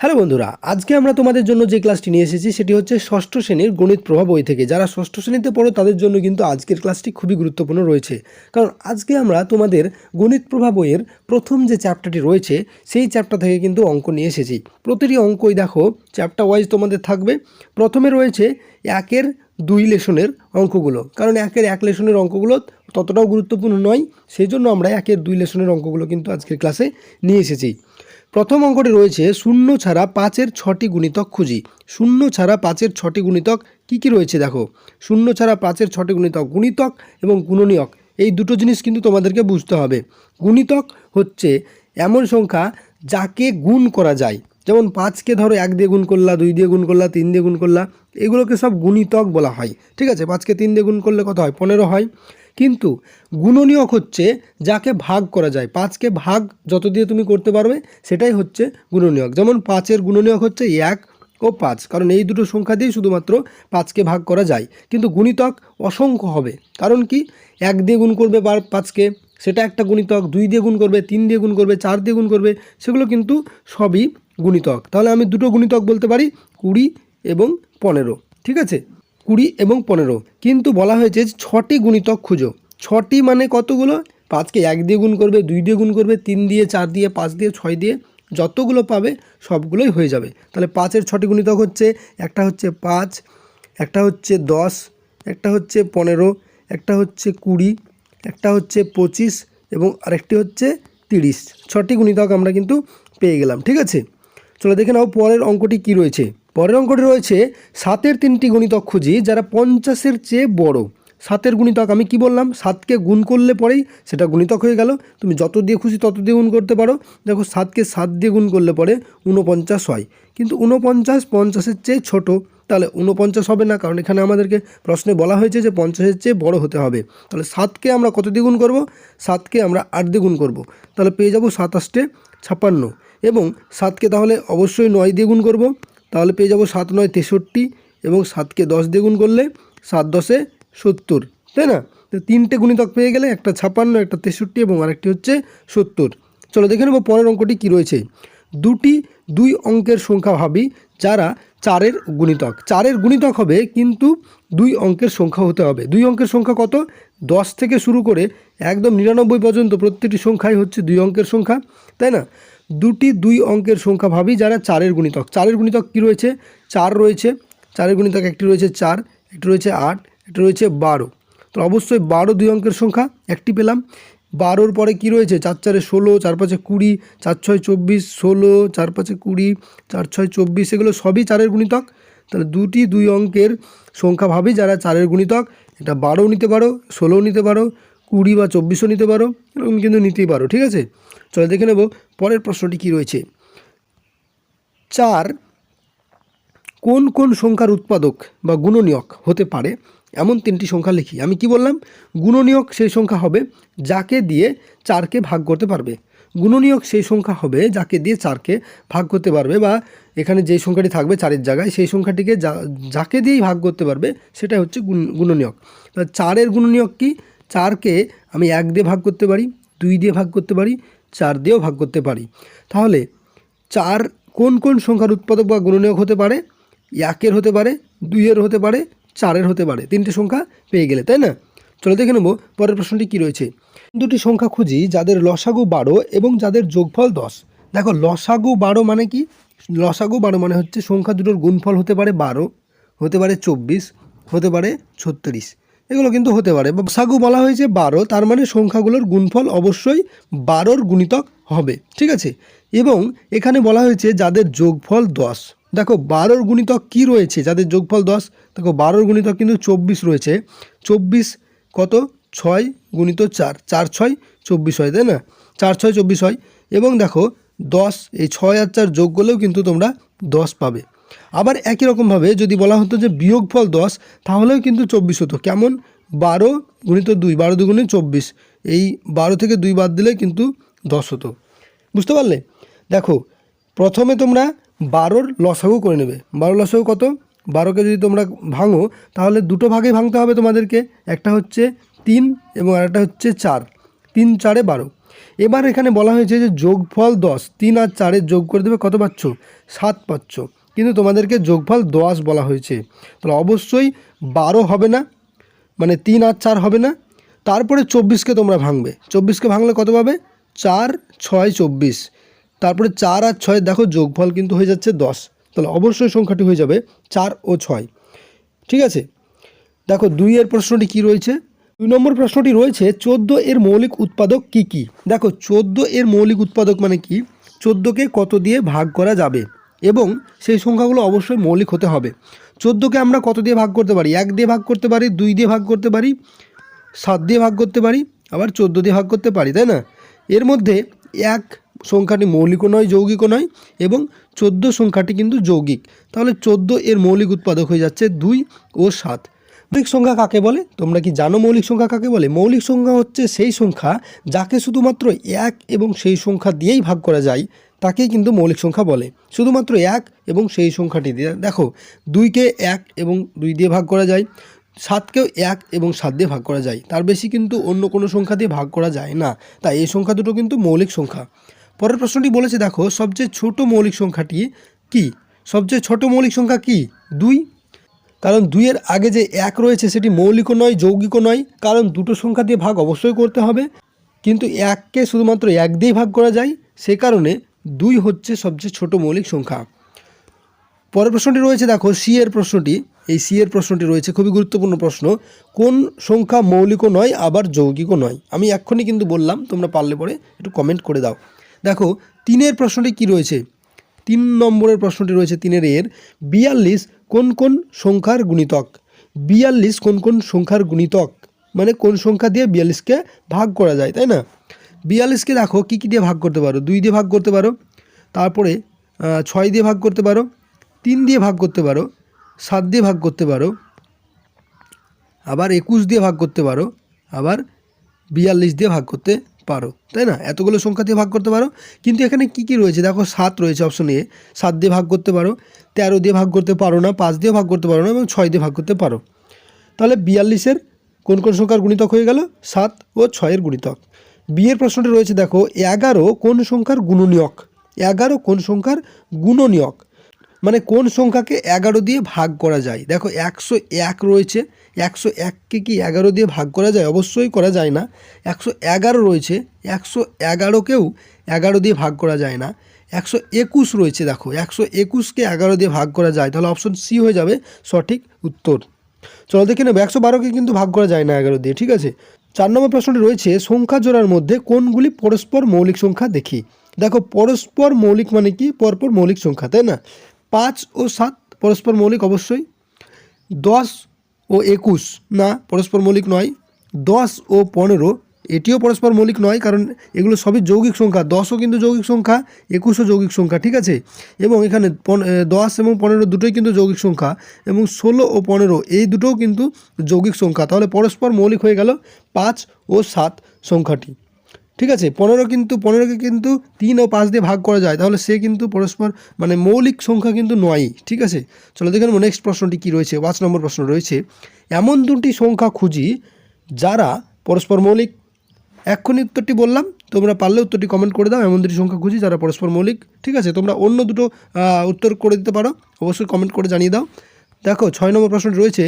Hello বন্ধুরা, আজকে আমরা তোমাদের জন্য যে ক্লাসটি নিয়ে এসেছি সেটি হচ্ছে ষষ্ঠ শ্রেণির গণিত প্রভাব বই থেকে। যারা ষষ্ঠ শ্রেণীতে পড়ো, তাদের জন্য কিন্তু আজকের ক্লাসটি খুবই গুরুত্বপূর্ণ রয়েছে। কারণ আজকে আমরা তোমাদের গণিত প্রভাব বইয়ের প্রথম যে চ্যাপ্টারটি রয়েছে, সেই চ্যাপ্টার থেকে কিন্তু অঙ্ক নিয়ে এসেছি। প্রতিটি অঙ্কই দেখো চ্যাপ্টার ওয়াইজ তোমাদের থাকবে। প্রথমে রয়েছে একের দুই লেশনের অঙ্কগুলো। কারণ একের এক লেশনের অঙ্কগুলো ততটাও গুরুত্বপূর্ণ নয়, সেই জন্য আমরা একের দুই লেশনের অঙ্কগুলো কিন্তু আজকের ক্লাসে নিয়ে এসেছি। প্রথম অঙ্কটি রয়েছে শূন্য ছাড়া পাঁচের ছটি গুণিতক খুঁজি। শূন্য ছাড়া পাঁচের ছটি গুণিতক কি কি রয়েছে দেখো। শূন্য ছাড়া পাঁচের ছটি গুণিতক গুণিতক এবং গুণনীয়ক। এই দুটো জিনিস কিন্তু তোমাদেরকে বুঝতে হবে। গুণিতক হচ্ছে এমন সংখ্যা যাকে গুণ করা যায়। যেমন পাঁচকে ধরো এক দিয়ে গুণ করলা, দুই দিয়ে গুণ করলা, তিন দিয়ে গুণ করলা, এগুলোকে সব গুণিতক বলা হয়। ঠিক আছে? পাঁচকে তিন দিয়ে গুণ করলে কত হয়? পনেরো হয়। কিন্তু গুণনীয়ক হচ্ছে যাকে ভাগ করা যায়। পাঁচকে ভাগ যত দিয়ে তুমি করতে পারবে, সেটাই হচ্ছে গুণনীয়ক। যেমন পাঁচের গুণনীয়ক হচ্ছে এক ও পাঁচ, কারণ এই দুটো সংখ্যা দিয়েই শুধুমাত্র পাঁচকে ভাগ করা যায়। কিন্তু গুণিতক অসংখ্য হবে। কারণ কি? এক দিয়ে গুণ করবে পাঁচকে, সেটা একটা গুণিতক, দুই দিয়ে গুণ করবে, তিন দিয়ে গুণ করবে, চার দিয়ে গুণ করবে, সেগুলো কিন্তু সবই গুণিতক। তাহলে আমি দুটো গুণিতক বলতে পারি, কুড়ি এবং পনেরো। ঠিক আছে? কুড়ি এবং পনেরো। কিন্তু বলা হয়েছে যে ছটি গুণিতক খুঁজো। ছটি মানে কতগুলো? পাঁচকে এক দিয়ে গুণ করবে, দুই দিয়ে গুণ করবে, তিন দিয়ে, চার দিয়ে, পাঁচ দিয়ে, ছয় দিয়ে যতগুলো পাবে সবগুলোই হয়ে যাবে। তাহলে পাঁচের ছটি গুণিতক হচ্ছে, একটা হচ্ছে পাঁচ, একটা হচ্ছে দশ, একটা হচ্ছে পনেরো, একটা হচ্ছে কুড়ি, একটা হচ্ছে পঁচিশ এবং আরেকটি হচ্ছে তিরিশ। ছটি গুণিতক আমরা কিন্তু পেয়ে গেলাম, ঠিক আছে? চলো দেখে নাও পরের অঙ্কটি কি রয়েছে। পরের অঙ্কটি রয়েছে, সাতের তিনটি গুণিতক খুঁজি, যারা পঞ্চাশের চেয়ে বড়। সাতের গুণিতক আমি কি বললাম? সাতকে গুণ করলে পরেই সেটা গুণিতক হয়ে গেল। তুমি যত দিয়ে খুশি তত দিয়ে গুণ করতে পারো। দেখো, সাতকে সাত দিয়ে গুণ করলে পরে উনপঞ্চাশ হয়। কিন্তু উনপঞ্চাশ পঞ্চাশের চেয়ে ছোট, তাহলে উনপঞ্চাশ হবে না, কারণ এখানে আমাদেরকে প্রশ্নে বলা হয়েছে যে পঞ্চাশের চেয়ে বড় হতে হবে। তাহলে সাতকে আমরা কত দিয়ে গুণ করব? সাতকে আমরা আট দিয়ে গুণ করব। তাহলে পেয়ে যাব সাতাশটে ছাপ্পান্ন। এবং সাতকে তাহলে অবশ্যই নয় দিয়ে গুণ করব। তাহলে পেয়ে যাব সাত নয় তেষট্টি এবং সাতকে দশ দিয়ে গুণ করলে সাত দশে সত্তর, তাই না? তো তিনটে গুণিতক পেয়ে গেলে একটা ছাপ্পান্ন একটা তেষট্টি এবং আরেকটি হচ্ছে সত্তর। চলো দেখে নেব পরের অঙ্কটি কী রয়েছে। দুটি দুই অঙ্কের সংখ্যা ভাবি যারা চারের গুণিতক। চারের গুণিতক হবে কিন্তু দুই অঙ্কের সংখ্যা হতে হবে। দুই অঙ্কের সংখ্যা কত? দশ থেকে শুরু করে একদম নিরানব্বই পর্যন্ত প্রত্যেকটি সংখ্যাই হচ্ছে দুই অঙ্কের সংখ্যা, তাই না? দুটি দুই অঙ্কের সংখ্যা ভাবি যারা চারের গুণিতক। চারের গুণিতক কী রয়েছে? চার রয়েছে। চারের গুণিতক একটি রয়েছে চার, একটি রয়েছে আট, একটি রয়েছে বারো। তো অবশ্যই বারো দুই অঙ্কের সংখ্যা একটি পেলাম। বারোর পরে কি রয়েছে? চার চারে ষোলো, চার পাঁচে কুড়ি, চার ছয় চব্বিশ, ষোলো, চার পাঁচে কুড়ি, চার ছয় চব্বিশ, এগুলো সবই চারের গুণিতক। তাহলে দুটি দুই অঙ্কের সংখ্যা ভাবি যারা চারের গুণিতক। এটা বারোও নিতে পারো, ষোলোও নিতে পারো কুড়ি বা চব্বিশও নিতে পারো, এরকম কিন্তু নিতেই পারো, ঠিক আছে? চলো দেখে নেব পরের প্রশ্নটি কি রয়েছে। চার, কোন কোন সংখ্যার উৎপাদক বা গুণনীয়ক হতে পারে? এমন তিনটি সংখ্যা লিখি। আমি কি বললাম? গুণনীয়ক সেই সংখ্যা হবে যাকে দিয়ে চারকে ভাগ করতে পারবে। গুণনীয়ক সেই সংখ্যা হবে যাকে দিয়ে চারকে ভাগ করতে পারবে বা এখানে যে সংখ্যাটি থাকবে চারের জায়গায়, সেই সংখ্যাটিকে যা, যাকে দিয়েই ভাগ করতে পারবে, সেটাই হচ্ছে গুণ, গুণনীয়ক। চারের গুণনীয়ক কি? চারকে আমি এক দিয়ে ভাগ করতে পারি, দুই দিয়ে ভাগ করতে পারি, চার দিয়েও ভাগ করতে পারি। তাহলে চার কোন কোন সংখ্যার উৎপাদক বা গুণনীয়ক হতে পারে? একের হতে পারে, দুইয়ের হতে পারে, চারের হতে পারে। তিনটে সংখ্যা পেয়ে গেলে, তাই না? চলো দেখে নেব পরের প্রশ্নটি কী রয়েছে। দুটি সংখ্যা খুঁজি যাদের লসাগু বারো এবং যাদের যোগফল দশ। দেখো, লসাগু বারো মানে কি? লসাগু বারো মানে হচ্ছে সংখ্যা দুটোর গুণফল হতে পারে বারো, হতে পারে চব্বিশ, হতে পারে ছত্রিশ। এগুলো কিন্তু হতে পারে। সাগু বলা হয়েছে বারো, তার মানে সংখ্যাগুলোর গুণফল অবশ্যই বারোর গুণিতক হবে, ঠিক আছে? এবং এখানে বলা হয়েছে যাদের যোগফল দশ। দেখো, বারোর গুণিতক কি রয়েছে? যাদের যোগফল দশ, দেখো, বারোর গুণিতক কিন্তু চব্বিশ রয়েছে। চব্বিশ কত? ছয় গুণিত চার। চার ছয় চব্বিশ হয়, তাই না? চার ছয় চব্বিশ হয়। এবং দেখো, দশ, এই ছয় আর চার যোগ করলেও কিন্তু তোমরা দশ পাবে। আবার একই রকমভাবে যদি বলা হতো যে বিয়োগফল দশ, তাহলেও কিন্তু চব্বিশ হতো। কেমন? বারো গুণিত দুই, বারো দুগুণে চব্বিশ। এই বারো থেকে দুই বাদ দিলে কিন্তু দশ হতো। বুঝতে পারলে? দেখো, প্রথমে তোমরা বারোর লসাগু করে নেবে। বারো লসাগু কত? বারোকে যদি তোমরা ভাঙো, তাহলে দুটো ভাগে ভাঙতে হবে তোমাদেরকে। একটা হচ্ছে তিন এবং আরেকটা হচ্ছে চার। তিন, চারে বারো। এবার এখানে বলা হয়েছে যে যোগফল দশ, তিন আর চারের যোগ করে দেবে কত পাচ্ছ? সাত পাচ্ছ। কিন্তু তোমাদেরকে যোগফল দশ বলা হয়েছে। তাহলে অবশ্যই বারো হবে না মানে তিন আর চার হবে না। তারপরে চব্বিশকে তোমরা ভাঙবে। চব্বিশকে ভাঙলে কত পাবে? চার, ছয়, চব্বিশ। তারপরে চার আর ছয়, দেখো যোগফল কিন্তু হয়ে যাচ্ছে দশ। তাহলে অবশ্যই সংখ্যাটি হয়ে যাবে চার ও ছয়। ঠিক আছে? দেখো দুইয়ের প্রশ্নটি কি রয়েছে? দুই নম্বর প্রশ্নটি রয়েছে, চোদ্দ এর মৌলিক উৎপাদক কি কি? দেখো চোদ্দ এর মৌলিক উৎপাদক মানে কি? চোদ্দোকে কত দিয়ে ভাগ করা যাবে? এবং সেই সংখ্যাগুলো অবশ্যই মৌলিক হতে হবে। চোদ্দোকে আমরা কত দিয়ে ভাগ করতে পারি? এক দিয়ে ভাগ করতে পারি, দুই দিয়ে ভাগ করতে পারি, সাত দিয়ে ভাগ করতে পারি, আবার চোদ্দ দিয়ে ভাগ করতে পারি, তাই না? এর মধ্যে এক সংখ্যাটি মৌলিকও নয়, যৌগিকও নয়, এবং চোদ্দ সংখ্যাটি কিন্তু যৌগিক। তাহলে চোদ্দ এর মৌলিক উৎপাদক হয়ে যাচ্ছে দুই ও সাত। মৌলিক সংখ্যা কাকে বলে? তোমরা কি জানো মৌলিক সংখ্যা কাকে বলে? মৌলিক সংখ্যা হচ্ছে সেই সংখ্যা যাকে শুধুমাত্র এক এবং সেই সংখ্যা দিয়েই ভাগ করা যায় তাকেই কিন্তু মৌলিক সংখ্যা বলে। শুধুমাত্র এক এবং সেই সংখ্যাটি দিয়ে। দেখো, দুইকে এক এবং দুই দিয়ে ভাগ করা যায়, সাতকেও এক এবং সাত দিয়ে ভাগ করা যায়। তার বেশি কিন্তু অন্য কোনো সংখ্যা দিয়ে ভাগ করা যায় না। তাই এই সংখ্যা দুটো কিন্তু মৌলিক সংখ্যা। পরের প্রশ্নটি বলেছে, দেখো, সবচেয়ে ছোট মৌলিক সংখ্যাটি কি? সবচেয়ে ছোট মৌলিক সংখ্যা কি? দুই। কারণ দুইয়ের আগে যে এক রয়েছে, সেটি মৌলিকও নয়, যৌগিকও নয়। কারণ দুটো সংখ্যা দিয়ে ভাগ অবশ্যই করতে হবে। কিন্তু এককে শুধুমাত্র এক দিয়েই ভাগ করা যায়। সে কারণে দুই হচ্ছে সবচেয়ে ছোট মৌলিক সংখ্যা। পরের প্রশ্নটি রয়েছে, দেখো, সি এর প্রশ্নটি। এই সি এর প্রশ্নটি রয়েছে, খুবই গুরুত্বপূর্ণ প্রশ্ন। কোন সংখ্যা মৌলিকও নয়, আবার যৌগিকও নয়? আমি এক্ষুনি কিন্তু বললাম, তোমরা পারলে পরে একটু কমেন্ট করে দাও। দেখো, তিনের প্রশ্নটি কি রয়েছে? তিন নম্বরের প্রশ্নটি রয়েছে তিনের এর। বিয়াল্লিশ কোন কোন সংখ্যার গুণিতক? বিয়াল্লিশ কোন কোন সংখ্যার গুণিতক? মানে কোন সংখ্যা দিয়ে বিয়াল্লিশকে ভাগ করা যায়, তাই না? বিয়াল্লিশকে দেখো কী কী দিয়ে ভাগ করতে পারো দুই দিয়ে ভাগ করতে পারো তারপরে ছয় দিয়ে ভাগ করতে পারো তিন দিয়ে ভাগ করতে পারো সাত দিয়ে ভাগ করতে পারো আবার একুশ দিয়ে ভাগ করতে পারো আবার বিয়াল্লিশ দিয়ে ভাগ করতে পারো তাই না এতগুলো সংখ্যা দিয়ে ভাগ করতে পারো কিন্তু এখানে কি কি রয়েছে দেখো সাত রয়েছে অপশন এ সাত দিয়ে ভাগ করতে পারো তেরো দিয়ে ভাগ করতে পারো না পাঁচ দিয়ে ভাগ করতে পারো না এবং ছয় দিয়ে ভাগ করতে পারো তাহলে বিয়াল্লিশের কোন কোন সংখ্যার গুণিতক হয়ে গেল সাত ও ছয়ের গুণিতক বিয়ের প্রশ্নটি রয়েছে, দেখো, এগারো কোন সংখ্যার গুণনীয়ক? এগারো কোন সংখ্যার গুণনীয়ক? মানে কোন সংখ্যাকে এগারো দিয়ে ভাগ করা যায়? দেখো, একশো এক রয়েছে। একশো এককে কি এগারো দিয়ে ভাগ করা যায়? অবশ্যই করা যায় না। একশো এগারো রয়েছে। একশো এগারোকেও এগারো দিয়ে ভাগ করা যায় না। একশো একুশ রয়েছে, দেখো। একশো একুশকে এগারো দিয়ে ভাগ করা যায়। তাহলে অপশন সি হয়ে যাবে সঠিক উত্তর। চলো দেখে নেব, একশো বারোকে কিন্তু ভাগ করা যায় না এগারো দিয়ে, ঠিক আছে? চার নম্বর প্রশ্নটি রয়েছে, সংখ্যা জোড়ার মধ্যে কোনগুলি পরস্পর মৌলিক সংখ্যা দেখি? দেখো, পরস্পর মৌলিক মানে কি? পরপর মৌলিক সংখ্যা, তাই না? পাঁচ ও সাত পরস্পর মৌলিক অবশ্যই। দশ ও একুশ, না, পরস্পর মৌলিক নয়। দশ ও পনেরো এটিও পরস্পর মৌলিক নয়, কারণ এগুলো সবই যৌগিক সংখ্যা। দশও কিন্তু যৌগিক সংখ্যা, একুশও যৌগিক সংখ্যা, ঠিক আছে? এবং এখানে দশ এবং পনেরো দুটোই কিন্তু যৌগিক সংখ্যা, এবং ষোলো ও পনেরো এই দুটোও কিন্তু যৌগিক সংখ্যা। তাহলে পরস্পর মৌলিক হয়ে গেল পাঁচ ও সাত সংখ্যাটি। ঠিক আছে? পনেরো কিন্তু, পনেরোকে কিন্তু তিন ও পাঁচ দিয়ে ভাগ করা যায়। তাহলে সে কিন্তু পরস্পর মানে মৌলিক সংখ্যা কিন্তু নয়ই, ঠিক আছে? চলো দেখে নেব নেক্সট প্রশ্নটি কী রয়েছে, পাঁচ নম্বর প্রশ্ন রয়েছে, এমন দুটি সংখ্যা খুঁজি যারা পরস্পর মৌলিক এক্ষুনি উত্তরটি বললাম, তোমরা পারলে উত্তরটি কমেন্ট করে দাও, এমন দুটি সংখ্যা খুঁজি যারা পরস্পর মৌলিক। ঠিক আছে, তোমরা অন্য দুটো উত্তর করে দিতে পারো, অবশ্যই কমেন্ট করে জানিয়ে দাও। দেখো, ছয় নম্বর প্রশ্নটি রয়েছে,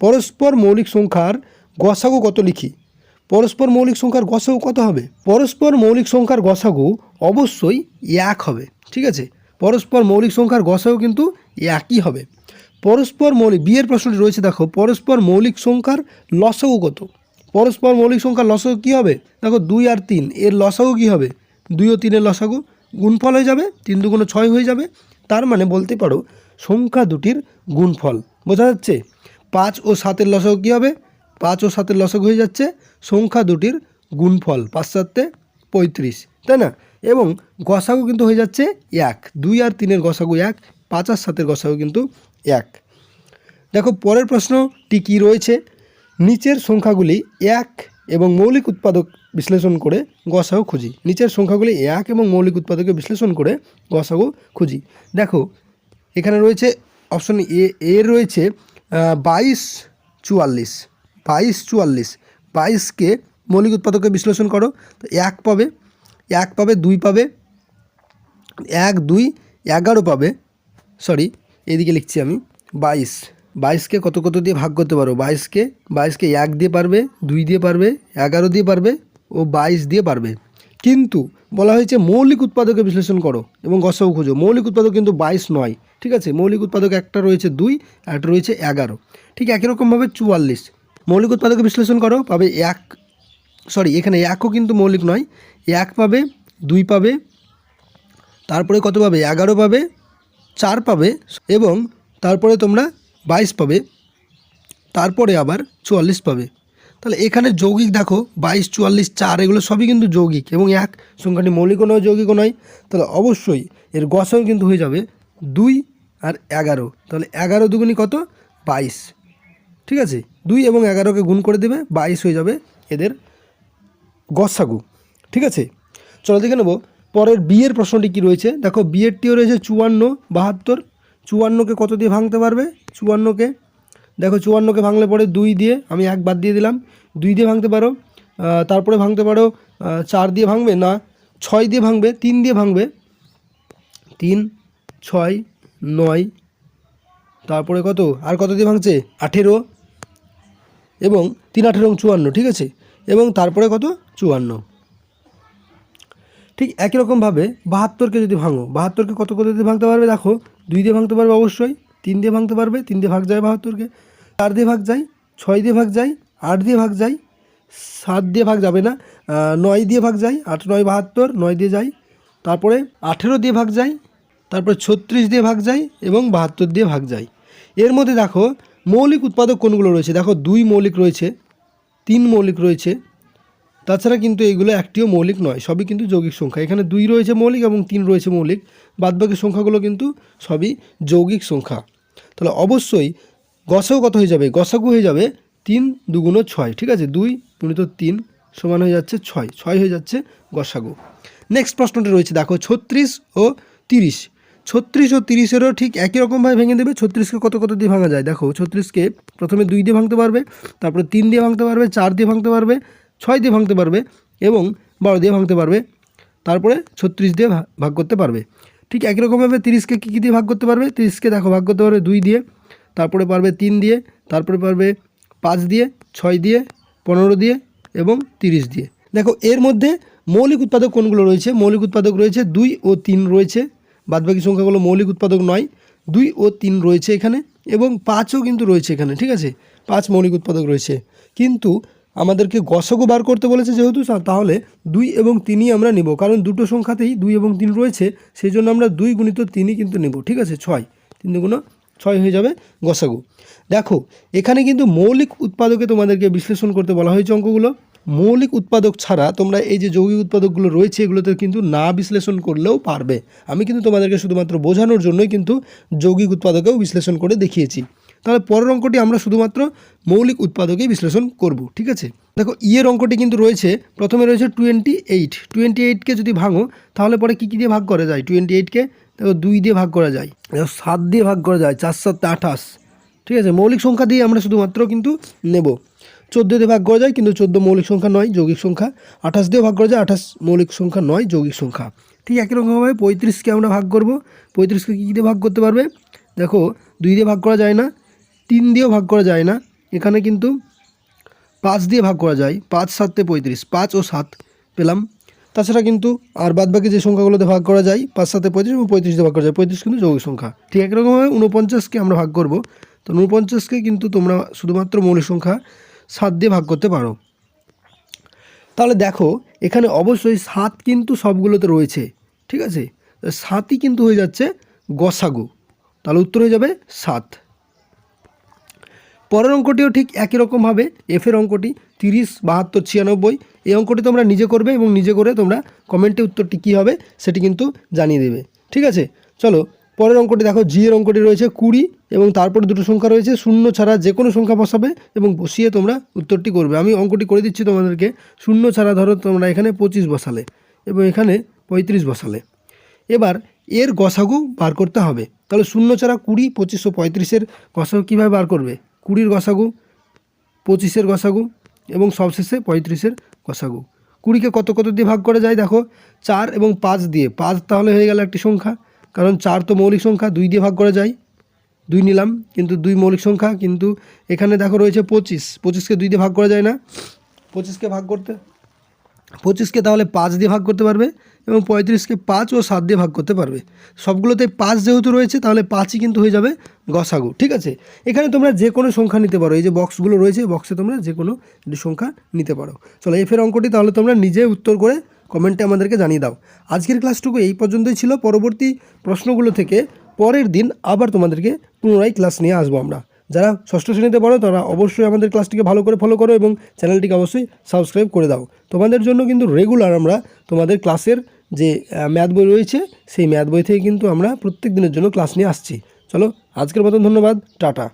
পরস্পর মৌলিক সংখ্যার গসাগু কত লিখি? পরস্পর মৌলিক সংখ্যার গসাগু কত হবে? পরস্পর মৌলিক সংখ্যার গসাগু অবশ্যই এক হবে, ঠিক আছে? পরস্পর মৌলিক সংখ্যার গসাগু কিন্তু একই হবে। পরস্পর মৌলিক বিয়ের প্রশ্নটি রয়েছে, দেখো, পরস্পর মৌলিক সংখ্যার লসাগু কত? পরস্পর মৌলিক সংখ্যার লসাগু কী হবে? দেখো, দুই আর তিন, এর লসাগু কী হবে? দুই ও তিনের লসাগু গুণফল হয়ে যাবে, তিন দুগুণ ছয় হয়ে যাবে। তার মানে বলতে পারো, সংখ্যা দুটির গুণফল। বোঝা যাচ্ছে? পাঁচ ও সাতের লসাগু কী হবে? পাঁচ ও সাতের লসাগু হয়ে যাচ্ছে, সংখ্যা দুটির গুণফল, পাঁচ সাতে পঁয়ত্রিশ, তাই না? এবং গসাগু কিন্তু হয়ে যাচ্ছে এক, দুই আর তিনের গসাগু এক, পাঁচ আর সাতের গসাগু কিন্তু এক। দেখো, পরের প্রশ্নটি কী রয়েছে? নিচের সংখ্যাগুলি এক এবং মৌলিক উৎপাদক বিশ্লেষণ করে গসাগু খুঁজি। নিচের সংখ্যাগুলি এক এবং মৌলিক উৎপাদকে বিশ্লেষণ করে গসাগু খুঁজি। দেখো, এখানে রয়েছে অপশন এ এর রয়েছে বাইশ চুয়াল্লিশ বাইশ চুয়াল্লিশ বাইশকে মৌলিক উৎপাদকে বিশ্লেষণ করো, তো এক পাবে এক পাবে, দুই পাবে, এক, দুই, এগারো পাবে সরি এদিকে লিখছি আমি, বাইশ। বাইশকে কত কত দিয়ে ভাগ করতে পারো? বাইশকে বাইশকে এক দিয়ে পারবে, দুই দিয়ে পারবে, এগারো দিয়ে পারবে ও বাইশ দিয়ে পারবে। কিন্তু বলা হয়েছে মৌলিক উৎপাদকে বিশ্লেষণ করো এবং গসাও খুঁজো। মৌলিক উৎপাদক কিন্তু বাইশ নয়, ঠিক আছে? মৌলিক উৎপাদক একটা রয়েছে দুই একটা রয়েছে এগারো। ঠিক একই রকমভাবে চুয়াল্লিশ। মৌলিক উৎপাদকে বিশ্লেষণ করো, পাবে এক সরি এখানে একও কিন্তু মৌলিক নয়। এক পাবে, দুই পাবে, তারপরে কত পাবে? এগারো পাবে, চার পাবে এবং তারপরে তোমরা বাইশ পাবে, তারপরে আবার চুয়াল্লিশ পাবে। তাহলে এখানে যৌগিক দেখো, বাইশ, চুয়াল্লিশ, চার, এগুলো সবই কিন্তু যৌগিক এবং এক, সংখ্যাটি মৌলিকও নয়, যৌগিকও নয়। তাহলে অবশ্যই এর গসাও কিন্তু হয়ে যাবে দুই আর এগারো। তাহলে এগারো দুগুনি কত? বাইশ। ঠিক আছে? দুই এবং এগারোকে গুণ করে দেবে, বাইশ হয়ে যাবে এদের গসাগু। ঠিক আছে? চলো দেখে নেব, পরের বিয়ের প্রশ্নটি কি রয়েছে? দেখো বিয়েরটিও রয়েছে চুয়ান্ন, বাহাত্তর চুয়ান্নকে কত দিয়ে ভাঙতে পারবে? চুয়ান্নকে। দেখো, চুয়ান্নকে ভাঙলে পরে দুই দিয়ে, আমি এক বাদ দিয়ে দিলাম, দুই দিয়ে ভাঙতে পারো। তারপরে ভাঙতে পারো চার দিয়ে ভাঙবে না, ছয় দিয়ে ভাঙবে, তিন দিয়ে ভাঙবে। তিন, ছয়, নয়, তারপরে কত? আর কত দিয়ে ভাঙছে? আঠেরো। এবং তিন, আঠেরো চুয়ান্ন, ঠিক আছে? এবং তারপরে কত? চুয়ান্ন। ঠিক একই রকমভাবে বাহাত্তরকে যদি ভাঙো, বাহাত্তরকে কত কত দিয়ে ভাঙতে পারবে? দেখো, দুই দিয়ে ভাঙতে পারবে অবশ্যই, তিন দিয়ে ভাঙতে পারবে, তিন দিয়ে ভাগ যায় বাহাত্তরকে, চার দিয়ে ভাগ যায়, ছয় দিয়ে ভাগ যায়, আট দিয়ে ভাগ যায়, সাত দিয়ে ভাগ যাবে না নয় দিয়ে ভাগ যায়, আট, নয়, বাহাত্তর, নয় দিয়ে যায়, তারপরে আঠেরো দিয়ে ভাগ যায়, তারপরে ছত্রিশ দিয়ে ভাগ যায় এবং বাহাত্তর দিয়ে ভাগ যায়। এর মধ্যে দেখো, মৌলিক উৎপাদক কোনগুলো রয়েছে? দেখো, দুই মৌলিক রয়েছে, তিন মৌলিক রয়েছে তাছাড়া কিন্তু এইগুলো একটিও মৌলিক নয়, সবই কিন্তু যৌগিক সংখ্যা। এখানে দুই রয়েছে মৌলিক এবং তিন রয়েছে মৌলিক, বাদবাকি সংখ্যাগুলো কিন্তু সবই যৌগিক সংখ্যা। তাহলে অবশ্যই গসাগু কত হয়ে যাবে? গসাগু হয়ে যাবে তিন দুগুণ ছয়, ঠিক আছে? দুই গুণিত তিন সমান হয়ে যাচ্ছে ছয় ছয় হয়ে যাচ্ছে গসাগু। নেক্সট প্রশ্নটি রয়েছে, দেখো, ছত্রিশ ও তিরিশ। ছত্রিশ ও তিরিশেরও ঠিক একই রকমভাবে ভেঙে দেবে, ছত্রিশকে কত কত দিয়ে ভাঙা যায়? দেখো, ছত্রিশকে প্রথমে দুই দিয়ে ভাঙতে পারবে, তারপরে তিন দিয়ে ভাঙতে পারবে, চার দিয়ে ভাঙতে পারবে ছয় দিয়ে ভাঙতে পারবে এবং বারো দিয়ে ভাঙতে পারবে। তারপরে ছত্রিশ দিয়ে ভাগ করতে পারবে। ঠিক একই রকমভাবে তিরিশকে কী কী দিয়ে ভাগ করতে পারবে? তিরিশকে দেখো ভাগ করতে পারবে দুই দিয়ে। তারপরে পারবে তিন দিয়ে। তারপরে পারবে পাঁচ দিয়ে, ছয় দিয়ে, পনেরো দিয়ে এবং তিরিশ দিয়ে। দেখো, এর মধ্যে মৌলিক উৎপাদক কোনগুলো রয়েছে? মৌলিক উৎপাদক রয়েছে দুই ও তিন রয়েছে। বাদবাকি সংখ্যাগুলো মৌলিক উৎপাদক নয়। দুই ও তিন রয়েছে এখানে এবং পাঁচও কিন্তু রয়েছে এখানে, ঠিক আছে? পাঁচ মৌলিক উৎপাদক রয়েছে। কিন্তু আমাদেরকে গসগো বার করতে বলেছে যেহেতু তাহলে দুই এবং তিনই আমরা নিব। কারণ দুটো সংখ্যাতেই দুই এবং তিন রয়েছে সেই জন্য আমরা দুই গুণিত তিনই কিন্তু নেব। ঠিক আছে? ছয়। তিন দুগুণ ছয় হয়ে যাবে গসাগু। দেখো, এখানে কিন্তু মৌলিক উৎপাদকে তোমাদেরকে বিশ্লেষণ করতে বলা হয়েছে অঙ্কগুলো। মৌলিক উৎপাদক ছাড়া তোমরা এই যে যৌগিক উৎপাদকগুলো রয়েছে, এগুলোতে কিন্তু না বিশ্লেষণ করলেও পারবে। আমি কিন্তু তোমাদেরকে শুধুমাত্র বোঝানোর জন্যই কিন্তু যৌগিক উৎপাদকেও বিশ্লেষণ করে দেখিয়েছি। তাহলে পরের অঙ্কটি আমরা শুধুমাত্র মৌলিক উৎপাদকেই বিশ্লেষণ করব, ঠিক আছে? দেখো ইয়ের অঙ্কটি কিন্তু রয়েছে, প্রথমে রয়েছে টোয়েন্টি এইট টোয়েন্টি এইটকে যদি ভাঙো, তাহলে পরে কী কী দিয়ে ভাগ করা যায়? টোয়েন্টি এইটকে দেখো, দুই দিয়ে ভাগ করা যায়, দেখো, সাত দিয়ে ভাগ করা যায়, চার সাত, আঠাশ, ঠিক আছে? মৌলিক সংখ্যা দিয়ে আমরা শুধুমাত্র কিন্তু নেব। চোদ্দ দিয়ে ভাগ করা যায়, কিন্তু চোদ্দ মৌলিক সংখ্যা নয়, যৌগিক সংখ্যা। আঠাশ দিয়ে ভাগ করা যায়, আঠাশ মৌলিক সংখ্যা নয়, যৌগিক সংখ্যা। ঠিক একই রকমভাবে পঁয়ত্রিশকে আমরা ভাগ করব, পঁয়ত্রিশকে কী কী দিয়ে ভাগ করতে পারবে? দেখো, দুই দিয়ে ভাগ করা যায় না তিন দিয়েও ভাগ করা যায় না। এখানে কিন্তু পাঁচ দিয়ে ভাগ করা যায়। পাঁচ সাতে পঁয়ত্রিশ, পাঁচ ও সাত পেলাম। তাছাড়া কিন্তু আর বাদ বাকি যে সংখ্যাগুলোতে ভাগ করা যায়, পাঁচ সাথে পঁয়ত্রিশ এবং পঁয়ত্রিশ দিয়ে ভাগ করা যায়। পঁয়ত্রিশ কিন্তু যৌগিক সংখ্যা। ঠিক একরকমভাবে উনপঞ্চাশকে আমরা ভাগ করব। তো উনপঞ্চাশকে কিন্তু তোমরা শুধুমাত্র মৌলিক সংখ্যা সাত দিয়ে ভাগ করতে পারো। তাহলে দেখো, এখানে অবশ্যই সাত কিন্তু সবগুলোতে রয়েছে। ঠিক আছে? সাতই কিন্তু হয়ে যাচ্ছে গসাগু। তাহলে উত্তর হয়ে যাবে সাত। পরের অঙ্কটিও ঠিক একই রকমভাবে এফের অঙ্কটি তিরিশ, বাহাত্তর, ছিয়ানব্বই। এই অঙ্কটি তোমরা নিজে করবে এবং নিজে করে তোমরা কমেন্টে উত্তরটি কী হবে সেটি কিন্তু জানিয়ে দেবে। ঠিক আছে? চলো, পরের অঙ্কটি দেখো। জি এর অঙ্কটি রয়েছে কুড়ি এবং তারপরে দুটো সংখ্যা রয়েছে শূন্য ছাড়া যে কোনো সংখ্যা বসাবে এবং বসিয়ে তোমরা উত্তরটি করবে। আমি অঙ্কটি করে দিচ্ছি তোমাদেরকে। শূন্য ছাড়া ধরো তোমরা এখানে পঁচিশ বসালে এবং এখানে পঁয়ত্রিশ বসালে। এবার এর গসাগু বার করতে হবে। তাহলে শূন্য ছাড়া কুড়ি, পঁচিশশো পঁয়ত্রিশের গসাগু কীভাবে বার করবে? কুড়ির গসাগু, পঁচিশের গসাগু এবং সবশেষে পঁয়ত্রিশের গসাগু। কুড়িকে কত কত দিয়ে ভাগ করা যায় দেখো? চার এবং পাঁচ দিয়ে। পাঁচ তাহলে হয়ে গেল একটি সংখ্যা। কারণ চার তো মৌলিক সংখ্যা, দুই দিয়ে ভাগ করা যায়। দুই নিলাম, কিন্তু দুই মৌলিক সংখ্যা, কিন্তু এখানে দেখো রয়েছে পঁচিশ। পঁচিশকে দুই দিয়ে ভাগ করা যায় না। পঁচিশকে ভাগ করতে পঁচিশকে তাহলে পাঁচ দিয়ে ভাগ করতে পারবে এবং পঁয়ত্রিশকে পাঁচ ও সাত দিয়ে ভাগ করতে পারবে। সবগুলোতে পাঁচ যেহেতু রয়েছে, তাহলে পাঁচই কিন্তু হয়ে যাবে গসাগু, ঠিক আছে? এখানে তোমরা যে কোনো সংখ্যা নিতে পারো, এই যে বক্সগুলো রয়েছে বক্সে তোমরা যে কোনো সংখ্যা নিতে পারো। চলো এফের অঙ্কটি তাহলে তোমরা নিজে উত্তর করে কমেন্টে আমাদেরকে জানিয়ে দাও। আজকের ক্লাসটুকু এই পর্যন্তই ছিল, পরবর্তী প্রশ্নগুলো থেকে পরের দিন আবার তোমাদেরকে পুনরায় ক্লাস নিয়ে আসব আমরা। যারা ষষ্ঠ শ্রেণীতে পড়ো, তারা অবশ্যই আমাদের ক্লাসটিকে ভালো করে ফলো করো এবং চ্যানেলটিকে অবশ্যই সাবস্ক্রাইব করে দাও। তোমাদের জন্য কিন্তু রেগুলার আমরা তোমাদের ক্লাসের যে ম্যাথ বই রয়েছে, সেই ম্যাথ বই থেকে কিন্তু আমরা প্রত্যেক দিনের জন্য ক্লাস নিয়ে আসছি। চলো, আজকের মতন ধন্যবাদ, টাটা।